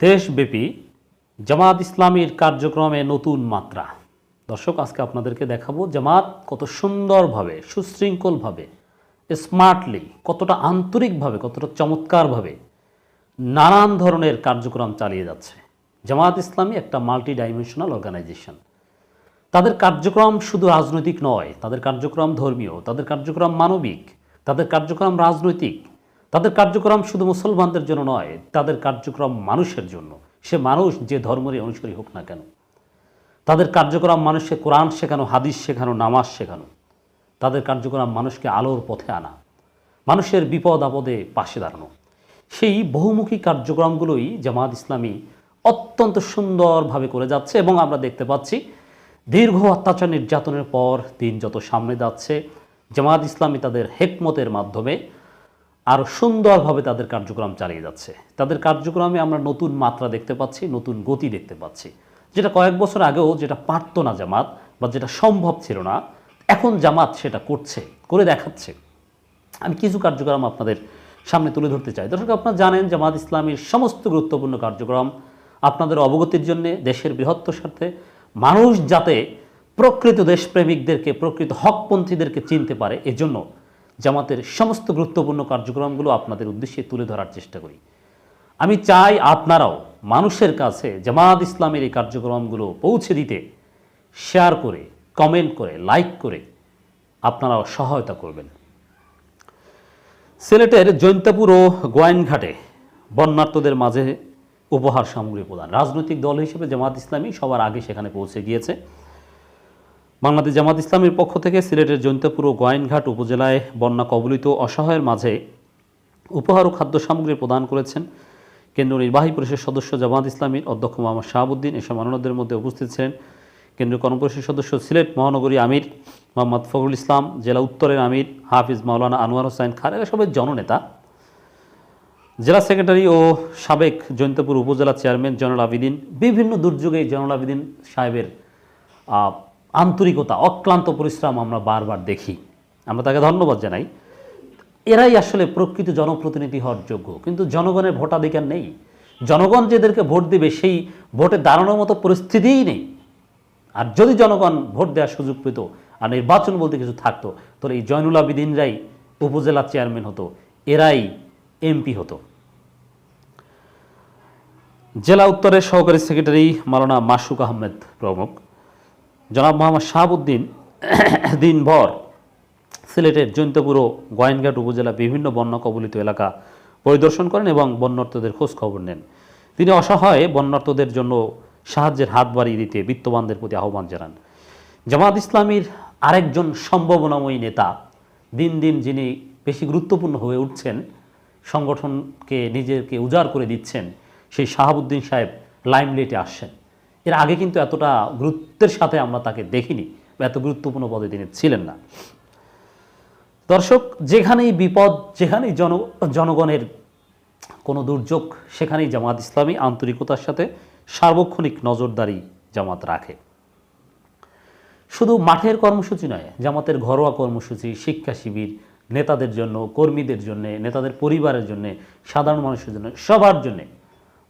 দেশব্যাপী জামাত ইসলামীর কার্যক্রমে নতুন মাত্রা। দর্শক, আজকে আপনাদেরকে দেখাবো জামাত কত সুন্দরভাবে, সুশৃঙ্খলভাবে স্মার্টলি কতটা আন্তরিকভাবে, কতটা চমৎকারভাবে নানান ধরনের কার্যক্রম চালিয়ে যাচ্ছে। জামাত ইসলামী একটা মাল্টি ডাইমেনশনাল অর্গানাইজেশন তাদের কার্যক্রম শুধু রাজনৈতিক নয়, তাদের কার্যক্রম ধর্মীয়, তাদের কার্যক্রম মানবিক, তাদের কার্যক্রম রাজনৈতিক। তাদের কার্যক্রম শুধু মুসলমানদের জন্য নয়, তাদের কার্যক্রম মানুষের জন্য। সে মানুষ যে ধর্মেরই অনুসারী হোক না কেন। তাদের কার্যক্রম মানুষকে কোরআন শেখানো, হাদিস শেখানো, নামাজ শেখানো। তাদের কার্যক্রম মানুষকে আলোর পথে আনা, মানুষের বিপদ আপদে পাশে দাঁড়ানো। সেই বহুমুখী কার্যক্রমগুলোই জামাত ইসলামী অত্যন্ত সুন্দরভাবে করে যাচ্ছে এবং আমরা দেখতে পাচ্ছি, দীর্ঘ অত্যাচার নির্যাতনের পর দিন যত সামনে যাচ্ছে, জামাত ইসলামী তাদের হেকমতের মাধ্যমে আরও সুন্দরভাবে তাদের কার্যক্রম চালিয়ে যাচ্ছে। তাদের কার্যক্রমে আমরা নতুন মাত্রা দেখতে পাচ্ছি, নতুন গতি দেখতে পাচ্ছি। যেটা কয়েক বছর আগেও যেটা পারত না জামাত বা যেটা সম্ভব ছিল না, এখন জামাত সেটা করছে, করে দেখাচ্ছে। আমি কিছু কার্যক্রম আপনাদের সামনে তুলে ধরতে চাই। দর্শক, আপনারা জানেন জামাত ইসলামীর সমস্ত গুরুত্বপূর্ণ কার্যক্রম আপনাদের অবগতির জন্য, দেশের বৃহত্তর স্বার্থে মানুষ যাতে প্রকৃত দেশপ্রেমিকদেরকে, প্রকৃত হকপন্থীদেরকে চিনতে পারে, এজন্য জামাতের সমস্ত গুরুত্বপূর্ণ কার্যক্রমগুলো আপনাদের উদ্দেশ্যে তুলে ধরার চেষ্টা করি। আমি চাই আপনারাও মানুষের কাছে জামাত ইসলামের এই কার্যক্রমগুলো পৌঁছে দিতে শেয়ার করে, কমেন্ট করে, লাইক করে আপনারাও সহায়তা করবেন। সিলেটের জৈন্তাপুর ও গোয়াইনঘাটে বন্যার্থদের মাঝে উপহার সামগ্রী প্রদান। রাজনৈতিক দল হিসেবে জামাত ইসলামী সবার আগে সেখানে পৌঁছে গিয়েছে। বাংলাদেশ জামাত ইসলামের পক্ষ থেকে সিলেটের জৈন্তাপুর ও গোয়াইনঘাট উপজেলায় বন্যা কবলিত অসহায়ের মাঝে উপহার ও খাদ্য সামগ্রী প্রদান করেছেন কেন্দ্রীয় নির্বাহী পরিষদ সদস্য জামাত ইসলামীর অধ্যক্ষ মোহাম্মদ শাহাবুদ্দিন। এসব মানবদের মধ্যে উপস্থিত ছিলেন কেন্দ্রীয় কর্মপরিষদ সদস্য সিলেট মহানগরী আমির মোহাম্মদ ফখরুল ইসলাম, জেলা উত্তরের আমির হাফিজ মাওলানা আনোয়ার হোসাইন খান, এরা সবাই জননেতা। জেলা সেক্রেটারি ও সাবেক জৈন্তপুর উপজেলা চেয়ারম্যান জয়নুল আবিদিন, বিভিন্ন দুর্যোগে জয়নুল আবিদিন সাহেবের আন্তরিকতা, অক্লান্ত পরিশ্রম আমরা বারবার দেখি। আমরা তাকে ধন্যবাদ জানাই। এরাই আসলে প্রকৃত জনপ্রতিনিধি হওয়ার যোগ্য। কিন্তু জনগণের ভোটাধিকার নেই। জনগণ যেদেরকে ভোট দেবে, সেই ভোটে দাঁড়ানোর মতো পরিস্থিতিই নেই। আর যদি জনগণ ভোট দেওয়ার সুযোগ পেত আর নির্বাচন বলতে কিছু থাকতো, তাহলে এই জয়নুল আবিদিনরাই উপজেলা চেয়ারম্যান হতো। এরাই এমপি হতো। জেলা উত্তরের সহকারী সেক্রেটারি মালানা মাসুক আহমেদ প্রমুখ। জনাব মোহাম্মদ শাহাবুদ্দিন দিনভর সিলেটের জৈন্তপুর ও গোয়েনঘাট উপজেলা বিভিন্ন বন্যা কবলিত এলাকা পরিদর্শন করেন এবং বন্যার্থদের খোঁজ খবর নেন। তিনি অসহায় বন্যার্থদের জন্য সাহায্যের হাত বাড়িয়ে দিতে বিত্তবানদের প্রতি আহ্বান জানান। জামাত ইসলামীর আরেকজন সম্ভাবনাময়ী নেতা, দিন দিন যিনি বেশি গুরুত্বপূর্ণ হয়ে উঠছেন, সংগঠনকে নিজেকে উজাড় করে দিচ্ছেন, সেই শাহাবুদ্দিন সাহেব লাইমলেটে আসছেন। এর আগে কিন্তু এতটা গুরুত্বের সাথে আমরা তাকে দেখিনি এত গুরুত্বপূর্ণ পদে তিনি ছিলেন না। দর্শক, যেখানেই বিপদ, যেখানেই জন, জনগণের কোনো দুর্যোগ, সেখানেই জামাত ইসলামী আন্তরিকতার সাথে সার্বক্ষণিক নজরদারি জামাত রাখে। শুধু মাঠের কর্মসূচি নয়, জামাতের ঘরোয়া কর্মসূচি, শিক্ষা শিবির, নেতাদের জন্য, কর্মীদের জন্য, নেতাদের পরিবারের জন্য, সাধারণ মানুষের জন্য, সবার জন্য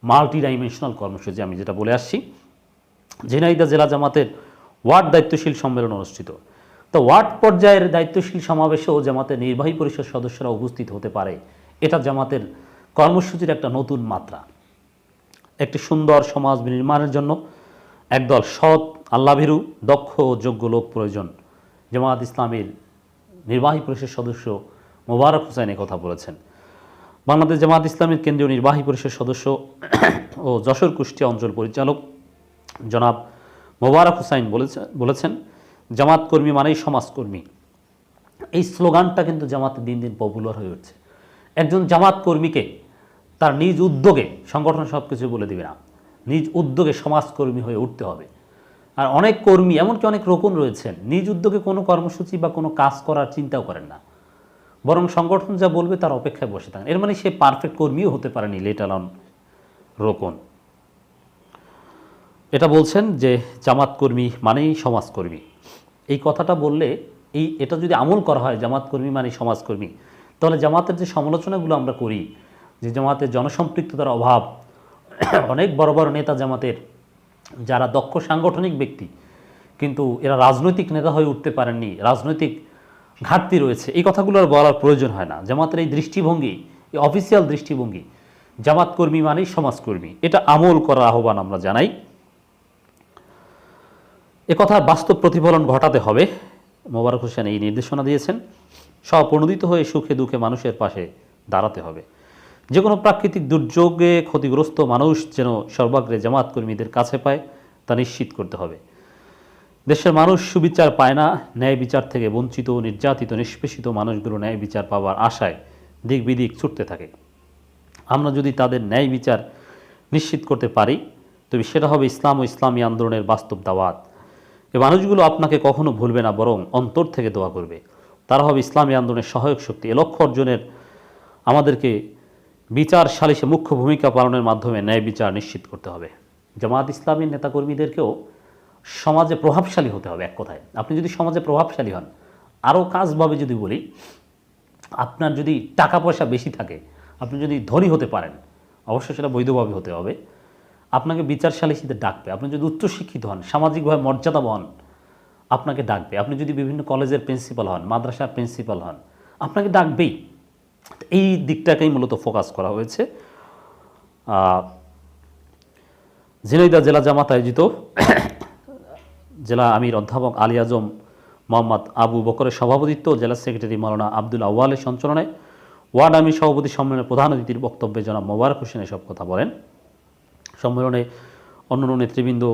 মাল্টি ডাইমেনশনাল কর্মসূচি আমি যেটা বলে আসছি। ঝিনাইদা জেলা জামাতের ওয়ার্ড দায়িত্বশীল সম্মেলন অনুষ্ঠিত। তো ওয়ার্ড পর্যায়ের দায়িত্বশীল সমাবেশেও জামাতের নির্বাহী পরিষদ সদস্যরা উপস্থিত হতে পারে। এটা জামাতের কর্মসূচির একটা নতুন মাত্রা। একটি সুন্দর সমাজ নির্মাণের জন্য একদল সৎ, আল্লাভীরু, দক্ষ ও যোগ্য লোক প্রয়োজন। জামাত ইসলামের নির্বাহী পরিষদ সদস্য মোবারক হোসেন কথা বলেছেন। বাংলাদেশ জামাত ইসলামের কেন্দ্রীয় নির্বাহী পরিষদ সদস্য ও যশোর কুষ্টিয়া অঞ্চল পরিচালক জনাব মোবারক হুসাইন বলেছে বলেছেন, জামাত কর্মী মানেই সমাজকর্মী এই স্লোগানটা কিন্তু জামাতে দিন দিন পপুলার হয়ে উঠছে। একজন জামাত কর্মীকে তার নিজ উদ্যোগে, সংগঠন সব কিছু বলে দিবে না, নিজ উদ্যোগে সমাজকর্মী হয়ে উঠতে হবে। আর অনেক কর্মী, এমনকি অনেক রোপণ রয়েছেন, নিজ উদ্যোগে কোনো কর্মসূচি বা কোনো কাজ করার চিন্তাও করেন না। বরং সংগঠন যা বলবে তার অপেক্ষায় বসে থাকেন। এর মানে সে পারফেক্ট কর্মীও হতে পারেনি লেট অন রোপণ এটা বলছেন যে জামাতকর্মী মানেই সমাজকর্মী। এই কথাটা বললে এই এটা যদি আমল করা হয় জামাতকর্মী মানে সমাজকর্মী, তাহলে জামাতের যে সমালোচনাগুলো আমরা করি, যে জামাতের জনসম্পৃক্ততার অভাব, অনেক বড় বড় নেতা জামাতের, যারা দক্ষ সাংগঠনিক ব্যক্তি, কিন্তু এরা রাজনৈতিক নেতা হয়ে উঠতে পারেননি, রাজনৈতিক ঘাটতি রয়েছে, এই কথাগুলো আর বলার প্রয়োজন হয় না। জামাতের এই দৃষ্টিভঙ্গি, এই অফিসিয়াল দৃষ্টিভঙ্গি, জামাতকর্মী মানেই সমাজকর্মী, এটা আমল করার আহ্বান আমরা জানাই। একথার বাস্তব প্রতিফলন ঘটাতে হবে। মোবারক হোসেন এই নির্দেশনা দিয়েছেন। স্বপ্রণোদিত হয়ে সুখে দুঃখে মানুষের পাশে দাঁড়াতে হবে। যে কোনো প্রাকৃতিক দুর্যোগে ক্ষতিগ্রস্ত মানুষ যেন সর্বাগ্রে জামাত কর্মীদের কাছে পায়, তা নিশ্চিত করতে হবে। দেশের মানুষ সুবিচার পায় না, ন্যায় বিচার থেকে বঞ্চিত, নির্যাতিত, নিষ্পেষিত মানুষগুলো ন্যায় বিচার পাওয়ার আশায় দিক বিদিক ছুটতে থাকে। আমরা যদি তাদের ন্যায় বিচার নিশ্চিত করতে পারি, তবে সেটা হবে ইসলাম ও ইসলামী আন্দোলনের বাস্তব দাওয়াত। এ মানুষগুলো আপনাকে কখনো ভুলবে না, বরং অন্তর থেকে দোয়া করবে। তারা হবে ইসলামী আন্দোলনের সহায়ক শক্তি। এ লক্ষ্য অর্জনের আমাদেরকে বিচার সালিসে মুখ্য ভূমিকা পালনের মাধ্যমে ন্যায় বিচার নিশ্চিত করতে হবে। জামাত ইসলামীর নেতাকর্মীদেরকেও সমাজে প্রভাবশালী হতে হবে এক কথায়। আপনি যদি সমাজে প্রভাবশালী হন, আরও কাজভাবে যদি বলি, আপনার যদি টাকা পয়সা বেশি থাকে, আপনি যদি ধনী হতে পারেন অবশ্যই সেটা বৈধভাবে হতে হবে। আপনাকে বিচার সালিসিতে ডাকবে। আপনি যদি উচ্চশিক্ষিত হন সামাজিকভাবে মর্যাদাবান আপনাকে ডাকবে। আপনি যদি বিভিন্ন কলেজের প্রিন্সিপাল হন মাদ্রাসার প্রিন্সিপাল হন আপনাকে ডাকবেই। এই দিকটাকেই মূলত ফোকাস করা হয়েছে। আহ, ঝিনাইদহ জেলা জামাত আয়োজিত জেলা আমির অধ্যাপক আলী আজম মোহাম্মদ আবু বকরের সভাপতিত্ব জেলা সেক্রেটারি মাওলানা আব্দুল আউয়ালের সঞ্চালনায়। ওয়ার্ড আমির সভাপতি সম্মেলনের প্রধান অতিথির বক্তব্যে জনাব মোবারক হোসেন এসব কথা বলেন। সম্মেলনে অন্যান্য নেতৃবৃন্দ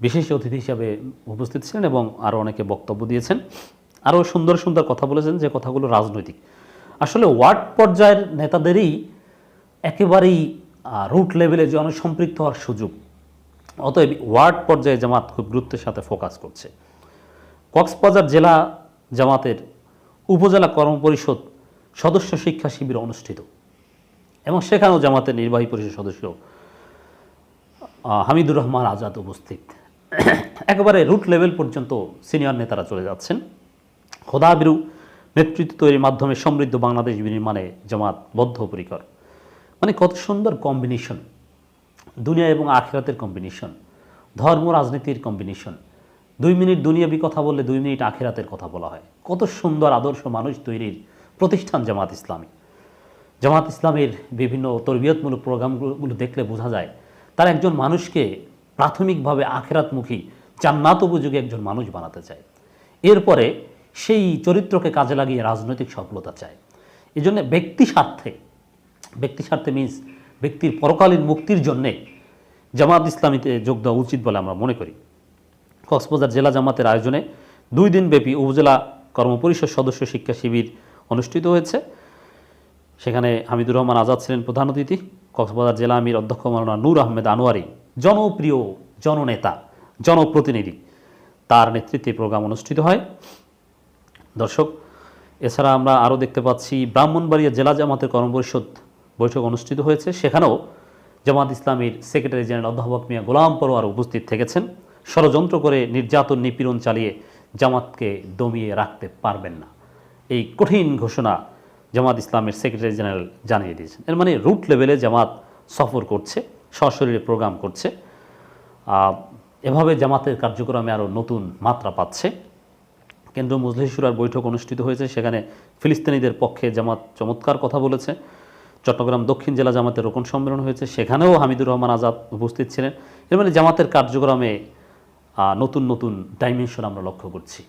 বিশেষ অতিথি হিসাবে উপস্থিত ছিলেন এবং আরও অনেকে বক্তব্য দিয়েছেন। আরও সুন্দর সুন্দর কথা বলেছেন যে কথাগুলো রাজনৈতিক। আসলে ওয়ার্ড পর্যায়ের নেতাদেরই একেবারেই রুট লেভেলে জনসম্পৃক্ত হওয়ার সুযোগ। অতএব ওয়ার্ড পর্যায়ে জামাত খুব গুরুত্বের সাথে ফোকাস করছে। কক্সবাজার জেলা জামাতের উপজেলা কর্মপরিষদ সদস্য শিক্ষা শিবির অনুষ্ঠিত এবং সেখানেও জামাতের নির্বাহী পরিষদ সদস্য হামিদুর রহমান আজাদ উপস্থিত। একেবারে রুট লেভেল পর্যন্ত সিনিয়র নেতারা চলে যাচ্ছেন। খোদাবিরু নেতৃত্ব তৈরির মাধ্যমে সমৃদ্ধ বাংলাদেশ বিনির্মাণে জামাত বদ্ধপরিকর। মানে কত সুন্দর কম্বিনেশন দুনিয়া এবং আখেরাতের কম্বিনেশন ধর্ম, রাজনীতির কম্বিনেশন দুই মিনিট দুনিয়াবি কথা বললে দুই মিনিট আখেরাতের কথা বলা হয়। কত সুন্দর আদর্শ মানুষ তৈরির প্রতিষ্ঠান জামাত ইসলামী। জামাত ইসলামের বিভিন্ন তরবিয়তমূলক প্রোগ্রামগুলো দেখলে বোঝা যায় তার একজন মানুষকে প্রাথমিকভাবে আখেরাতমুখী জান্নাত উপযোগী একজন মানুষ বানাতে চায়। এরপরে সেই চরিত্রকে কাজে লাগিয়ে রাজনৈতিক সফলতা চায়। এই জন্য ব্যক্তি স্বার্থে ব্যক্তি স্বার্থে মিন্স ব্যক্তির পরকালীন মুক্তির জন্যে জামাত ইসলামীতে যোগ দেওয়া উচিত বলে আমরা মনে করি। কক্সবাজার জেলা জামাতের আয়োজনে দুই দিনব্যাপী উপজেলা কর্মপরিষদ সদস্য শিক্ষা শিবির অনুষ্ঠিত হয়েছে। সেখানে হামিদুর রহমান আজাদ ছিলেন প্রধান অতিথি। কক্সবাজার জেলা আমির অধ্যক্ষ মাওলানা নূর আহমেদ আনোয়ারি, জনপ্রিয় জননেতা, জনপ্রতিনিধি, তার নেতৃত্বে প্রোগ্রাম অনুষ্ঠিত হয়। দর্শক, এছাড়া আমরা আরও দেখতে পাচ্ছি, ব্রাহ্মণবাড়িয়া জেলা জামাতের কর্মপরিষদ বৈঠক অনুষ্ঠিত হয়েছে। সেখানেও জামাত ইসলামীর সেক্রেটারি জেনারেল অধ্যাপক মিয়া গোলাম পরোয়ার উপস্থিত থেকেছেন। ষড়যন্ত্র করে নির্যাতন, নিপীড়ন চালিয়ে জামাতকে দমিয়ে রাখতে পারবেন না। এই কঠিন ঘোষণা জামাত ইসলামের সেক্রেটারি জেনারেল জানিয়ে দিয়েছেন। এর মানে রুট লেভেলে জামাত সফর করছে, সশরীরে প্রোগ্রাম করছে। এভাবে জামাতের কার্যক্রমে আরও নতুন মাত্রা পাচ্ছে। কেন্দ্র মজলিস শুরার বৈঠক অনুষ্ঠিত হয়েছে, সেখানে ফিলিস্তিনিদের পক্ষে জামাত চমৎকার কথা বলেছে। চট্টগ্রাম দক্ষিণ জেলা জামাতের রোকন সম্মেলন হয়েছে, সেখানেও হামিদুর রহমান আজাদ উপস্থিত ছিলেন। এর মানে জামাতের কার্যক্রমে নতুন নতুন ডাইমেনশন আমরা লক্ষ্য করছি।